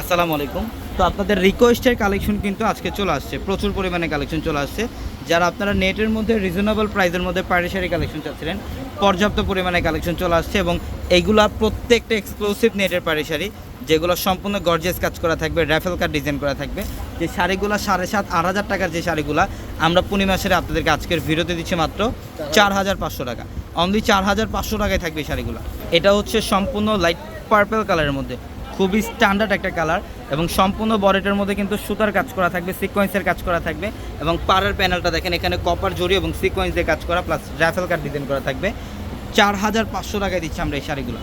আসসালামু আলাইকুম। তো আপনাদের রিকোয়েস্টের কালেকশন কিন্তু আজকে চলে আসছে। প্রচুর পরিমাণে কালেকশন চলে আসছে। যারা আপনারা নেটের মধ্যে রিজনেবল প্রাইসের মধ্যে শাড়ি কালেকশন চাচ্ছিলেন, পর্যাপ্ত পরিমাণে কালেকশন চলে আসছে এবং এইগুলা প্রত্যেকটা এক্সক্লুসিভ নেটের শাড়ি যেগুলো সম্পূর্ণ গর্জেস কাজ করা থাকবে র্যাফেল কাট ডিজাইন করা থাকবে। যে শাড়িগুলো সাড়ে সাত, আট হাজার টাকার যে শাড়িগুলো, আমরা পূর্ণিমা শাড়ি আপনাদেরকে আজকের ভিডিওতে দিচ্ছি মাত্র চার হাজার পাঁচশো টাকা। অনলি চার হাজার পাঁচশো টাকায় থাকবে এই শাড়িগুলো। এটা হচ্ছে সম্পূর্ণ লাইট পার্পেল কালারের মধ্যে। খুবই স্ট্যান্ডার্ড একটা কালার এবং সম্পূর্ণ বরেটের মধ্যে কিন্তু সুতার কাজ করা থাকবে সিকোয়েন্সের কাজ করা থাকবে এবং পাড়ের প্যানেলটা দেখেন, এখানে কপার জড়ি এবং সিকোয়েন্স দিয়ে কাজ করা প্লাস র্যাফেল কাট ডিজাইন করা থাকবে। চার হাজার পাঁচশো টাকায় দিচ্ছি আমরা এই শাড়িগুলো।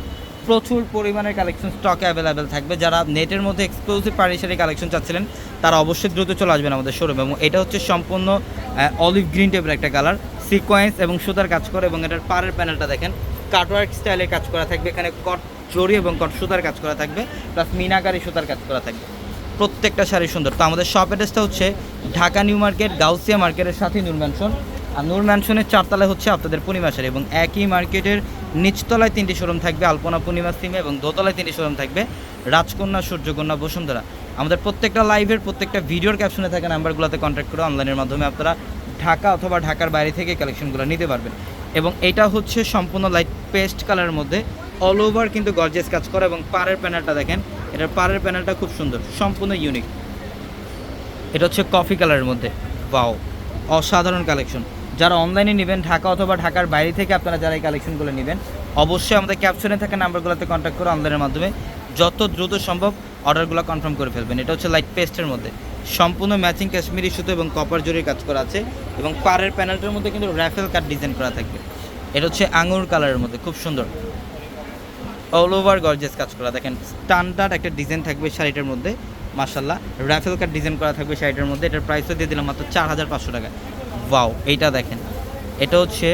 প্রচুর পরিমাণের কালেকশন স্টকে অ্যাভেলেবেল থাকবে। যারা নেটের মধ্যে এক্সক্লুসিভ পাড়ি শাড়ি কালেকশন চাচ্ছিলেন, তারা অবশ্যই দ্রুত চলে আসবেন আমাদের শোরুম এবং এটা হচ্ছে সম্পূর্ণ অলিভ গ্রিন টাইপের একটা কালার সিকোয়েন্স এবং সুতার কাজ করে এবং এটার পাড়ের প্যানেলটা দেখেন কাটওয়ার্ক স্টাইলে কাজ করা থাকবে। এখানে কট জড়ি এবং কট সুতার কাজ করা থাকবে প্লাস মিনাকারি সুতার কাজ করা থাকবে। প্রত্যেকটা শাড়ি সুন্দর। তো আমাদের শপ অ্যাড্রেসটা হচ্ছে ঢাকা নিউ মার্কেট, গাউসিয়া মার্কেটের সাথে নূর ম্যানশন আর নূর ম্যানশনের চারতলায় হচ্ছে আপনাদের পূর্ণিমা শাড়ি এবং একই মার্কেটের নিচতলায় তিনটি শোরুম থাকবে, আলপনা পূর্ণিমা সিমে এবং দোতলায় তিনটি শোরুম থাকবে, রাজকন্যা, সূর্যকন্যা, বসুন্ধরা। আমাদের প্রত্যেকটা লাইভের প্রত্যেকটা ভিডিওর ক্যাপশনে থাকা নাম্বারগুলোতে কন্ট্যাক্ট করে অনলাইনের মাধ্যমে আপনারা ঢাকা অথবা ঢাকার বাইরে থেকে কালেকশনগুলো নিতে পারবেন। এবং এটা হচ্ছে সম্পূর্ণ লাইট পেস্ট কালারের মধ্যে অল ওভার কিন্তু গর্জেস কাজ করা এবং পাড়ের প্যানেলটা দেখেন, এটার পাড়ের প্যানেলটা খুব সুন্দর, সম্পূর্ণ ইউনিক এটা হচ্ছে কফি কালারের মধ্যে বাও অসাধারণ কালেকশন যারা অনলাইনে নেবেন, ঢাকা অথবা ঢাকার বাইরে থেকে আপনারা যারা এই কালেকশনগুলো নেবেন, অবশ্যই আমাদের ক্যাপশনে থাকা নাম্বারগুলোতে কন্ট্যাক্ট করে অনলাইনের মাধ্যমে যত দ্রুত সম্ভব অর্ডারগুলো কনফার্ম করে ফেলবেন। এটা হচ্ছে লাইট পেস্টের মধ্যে। সম্পূর্ণ ম্যাচিং কাশ্মীরি সুতো এবং কপার জরির কাজ করা আছে এবং পাড়ের প্যানেলটার মধ্যে কিন্তু র্যাফেল কাট ডিজাইন করা থাকবে। এটা হচ্ছে আঙুর কালারের মধ্যে, খুব সুন্দর। অল ওভার গর্জেস কাজ করা। দেখেন স্ট্যান্ডার্ড একটা ডিজাইন থাকবে শাড়িটার মধ্যে মাশাল্লাহ র্যাফেল কাট ডিজাইন করা থাকবে শাড়িটার মধ্যে। এটার প্রাইসও দিয়ে দিলাম মাত্র চার হাজার পাঁচশো টাকা। ওয়াও এইটা দেখেন। এটা হচ্ছে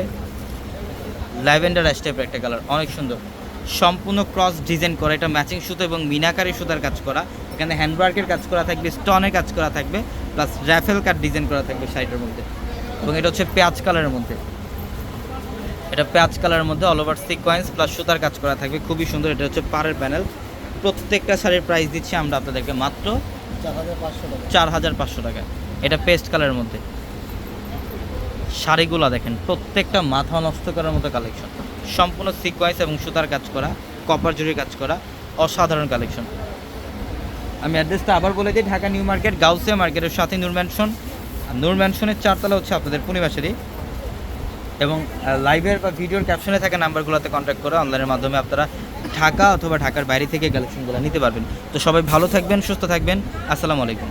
ল্যাভেন্ডার অ্যাশ টাইপের একটা কালার অনেক সুন্দর। সম্পূর্ণ ক্রস ডিজাইন করা, এটা ম্যাচিং সুতো এবং মিনাকারি সুতার কাজ করা। এখানে হ্যান্ডওয়ার্কের কাজ করা থাকবে স্টোনের কাজ করা থাকবে প্লাস র্যাফেল কাট ডিজাইন করা থাকবে শাড়িটার মধ্যে। এবং এটা হচ্ছে পেঁয়াজ কালারের মধ্যে। এটা পেঁয়াজ কালারের মধ্যে অল ওভার সিকোয়েন্স প্লাস সুতার কাজ করা থাকবে, খুবই সুন্দর। এটা হচ্ছে পাড়ের প্যানেল প্রত্যেকটা শাড়ির প্রাইস দিচ্ছি আমরা আপনাদেরকে মাত্র চার হাজার পাঁচশো টাকা। চার হাজার পাঁচশো টাকা এটা পেস্ট কালারের মধ্যে। শাড়িগুলো দেখেন, প্রত্যেকটা মাথা নষ্ট করার মতো কালেকশন সম্পূর্ণ সিকোয়েন্স এবং সুতার কাজ করা কপার জুড়ির কাজ করা, অসাধারণ কালেকশন আমি অ্যাড্রেসটা আবার বলে দিই, ঢাকা নিউ মার্কেট, গাউসিয়া মার্কেটের সাথে নূর ম্যানশন আর নূর ম্যানশনের চারতলা হচ্ছে আপনাদের পূর্ণিমাসেরই এবং লাইভের বা ভিডিওর ক্যাপশনে থাকা নাম্বারগুলোতে কন্ট্যাক্ট করে অনলাইনের মাধ্যমে আপনারা ঢাকা অথবা ঢাকার বাইরে থেকে কালেকশনগুলো নিতে পারবেন। তো সবাই ভালো থাকবেন, সুস্থ থাকবেন। আসসালামু আলাইকুম।